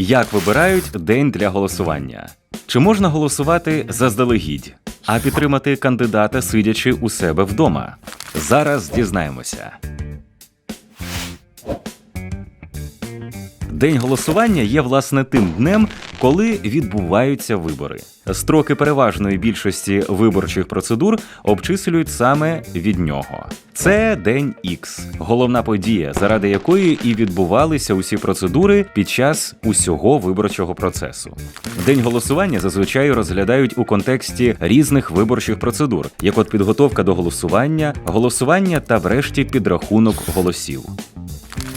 Як вибирають день для голосування? Чи можна голосувати заздалегідь, а підтримати кандидата, сидячи у себе вдома? Зараз дізнаємося. День голосування є власне тим днем, коли відбуваються вибори. Строки переважної більшості виборчих процедур обчислюють саме від нього. Це день Х, головна подія, заради якої і відбувалися усі процедури під час усього виборчого процесу. День голосування зазвичай розглядають у контексті різних виборчих процедур, як от підготовка до голосування, голосування та, врешті, підрахунок голосів.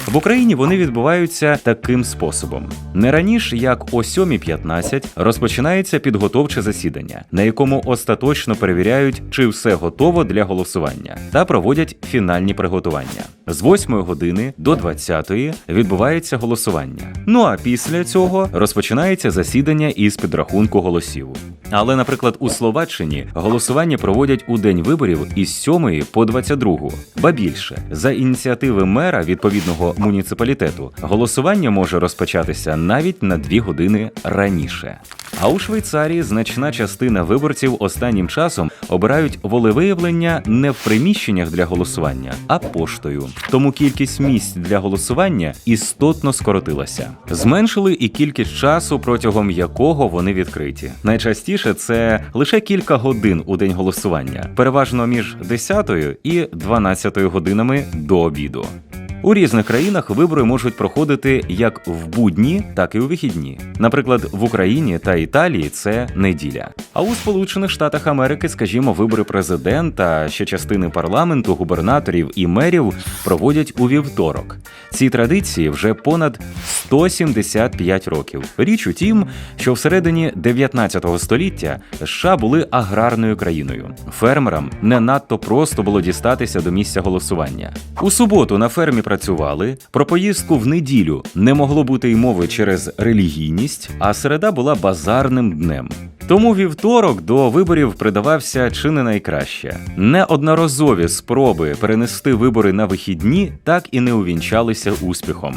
В Україні вони відбуваються таким способом: не раніше як о 7.15 розпочинається підготовче засідання, на якому остаточно перевіряють, чи все готово для голосування, та проводять фінальні приготування. З 8 години до 20 відбувається голосування. Ну а після цього розпочинається засідання із підрахунку голосів. Але, наприклад, у Словаччині голосування проводять у день виборів із 7 по 22. Ба більше за ініціативи мера відповідного муніципалітету голосування може розпочатися навіть на 2 години раніше. А у Швейцарії значна частина виборців останнім часом обирають волевиявлення не в приміщеннях для голосування, а поштою. Тому кількість місць для голосування істотно скоротилася. Зменшили і кількість часу, протягом якого вони відкриті. Найчастіше це лише кілька годин у день голосування, переважно між 10 і 12 годинами до обіду. У різних країнах вибори можуть проходити як в будні, так і у вихідні. Наприклад, в Україні та Італії це неділя. А у Сполучених Штатах Америки, скажімо, вибори президента, ще частини парламенту, губернаторів і мерів проводять у вівторок. Ці традиції вже понад 175 років. Річ у тім, що всередині 19 століття США були аграрною країною. Фермерам не надто просто було дістатися до місця голосування. У суботу на фермі працювали. Про поїздку в неділю не могло бути й мови через релігійність, а середа була базарним днем. Тому вівторок до виборів придавався чи не найкраще. Неодноразові спроби перенести вибори на вихідні так і не увінчалися успіхом.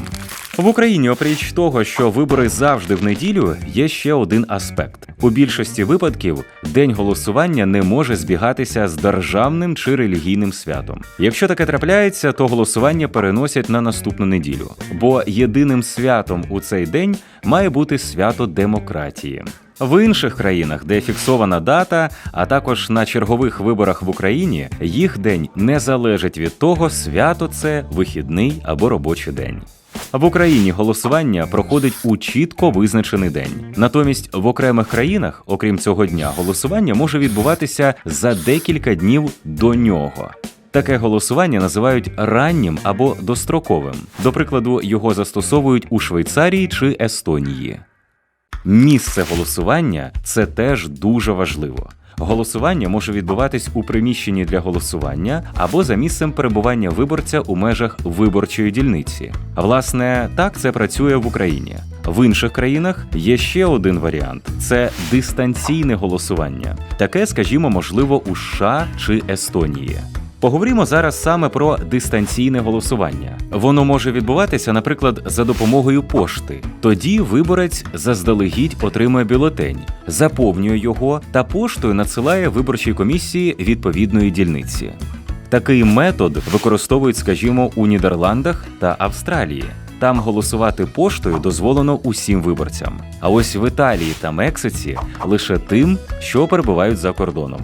В Україні, опріч того, що вибори завжди в неділю, є ще один аспект. У більшості випадків день голосування не може збігатися з державним чи релігійним святом. Якщо таке трапляється, то голосування переносять на наступну неділю, бо єдиним святом у цей день має бути свято демократії. В інших країнах, де фіксована дата, а також на чергових виборах в Україні, їх день не залежить від того, свято це вихідний або робочий день. В Україні голосування проходить у чітко визначений день. Натомість в окремих країнах, окрім цього дня, голосування може відбуватися за декілька днів до нього. Таке голосування називають раннім або достроковим. До прикладу, його застосовують у Швейцарії чи Естонії. Місце голосування це теж дуже важливо. Голосування може відбуватись у приміщенні для голосування або за місцем перебування виборця у межах виборчої дільниці. Власне, так це працює в Україні. В інших країнах є ще один варіант: це дистанційне голосування. Таке, скажімо, можливо, у США чи Естонії. Поговоримо зараз саме про дистанційне голосування. Воно може відбуватися, наприклад, за допомогою пошти. Тоді виборець заздалегідь отримує бюлетень, заповнює його та поштою надсилає виборчій комісії відповідної дільниці. Такий метод використовують, скажімо, у Нідерландах та Австралії. Там голосувати поштою дозволено усім виборцям. А ось в Італії та Мексиці лише тим, що перебувають за кордоном.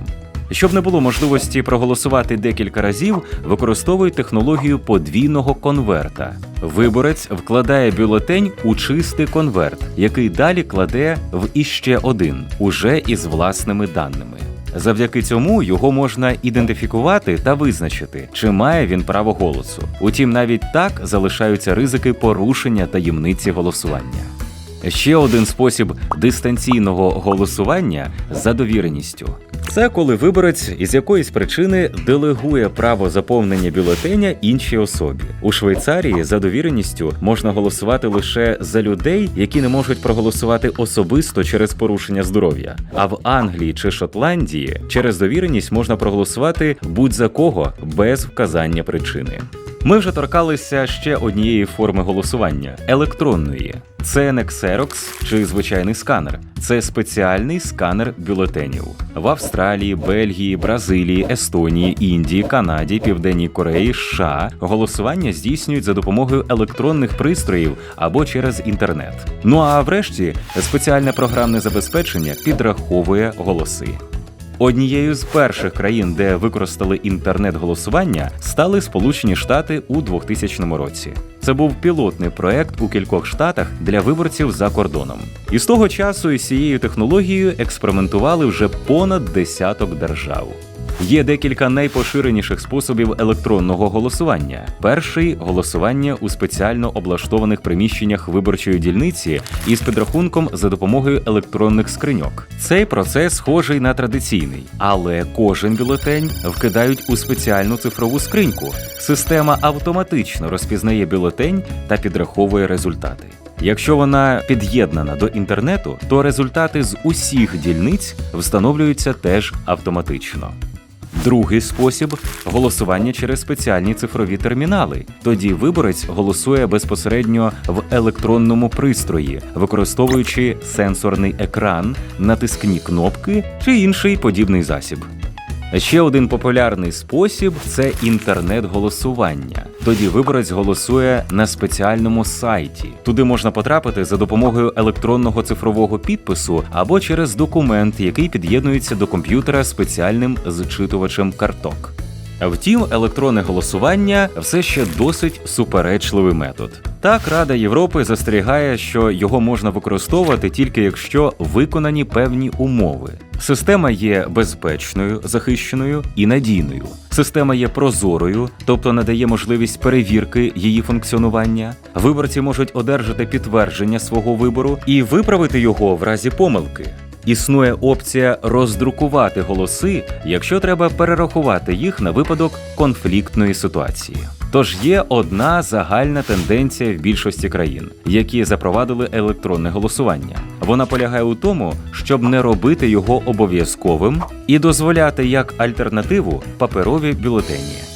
Щоб не було можливості проголосувати декілька разів, використовують технологію подвійного конверта. Виборець вкладає бюлетень у чистий конверт, який далі кладе в іще один, уже із власними даними. Завдяки цьому його можна ідентифікувати та визначити, чи має він право голосу. Утім, навіть так залишаються ризики порушення таємниці голосування. Ще один спосіб дистанційного голосування за довіреністю. Це коли виборець із якоїсь причини делегує право заповнення бюлетеня іншій особі. У Швейцарії за довіреністю можна голосувати лише за людей, які не можуть проголосувати особисто через порушення здоров'я. А в Англії чи Шотландії через довіреність можна проголосувати будь-за кого без вказання причини. Ми вже торкалися ще однієї форми голосування електронної. Це не ксерокс чи звичайний сканер, це спеціальний сканер бюлетенів. В Австралії, Бельгії, Бразилії, Естонії, Індії, Канаді, Південній Кореї, США голосування здійснюють за допомогою електронних пристроїв або через інтернет. Ну а врешті спеціальне програмне забезпечення підраховує голоси. Однією з перших країн, де використали інтернет-голосування, стали Сполучені Штати у 2000 році. Це був пілотний проект у кількох штатах для виборців за кордоном. І з того часу із цією технологією експериментували вже понад десяток держав. Є декілька найпоширеніших способів електронного голосування. Перший голосування у спеціально облаштованих приміщеннях виборчої дільниці із підрахунком за допомогою електронних скриньок. Цей процес схожий на традиційний, але кожен бюлетень вкидають у спеціальну цифрову скриньку. Система автоматично розпізнає бюлетень та підраховує результати. Якщо вона під'єднана до інтернету, то результати з усіх дільниць встановлюються теж автоматично. Другий спосіб голосування через спеціальні цифрові термінали. Тоді виборець голосує безпосередньо в електронному пристрої, використовуючи сенсорний екран, натискні кнопки чи інший подібний засіб. Ще один популярний спосіб це інтернет-голосування. Тоді виборець голосує на спеціальному сайті. Туди можна потрапити за допомогою електронного цифрового підпису або через документ, який під'єднується до комп'ютера спеціальним зчитувачем карток. Втім, електронне голосування все ще досить суперечливий метод. Так, Рада Європи застерігає, що його можна використовувати тільки якщо виконані певні умови. Система є безпечною, захищеною і надійною. Система є прозорою, тобто надає можливість перевірки її функціонування. Виборці можуть одержати підтвердження свого вибору і виправити його в разі помилки. Існує опція роздрукувати голоси, якщо треба перерахувати їх на випадок конфліктної ситуації. Тож є одна загальна тенденція в більшості країн, які запровадили електронне голосування. Вона полягає у тому, щоб не робити його обов'язковим і дозволяти як альтернативу паперові бюлетені.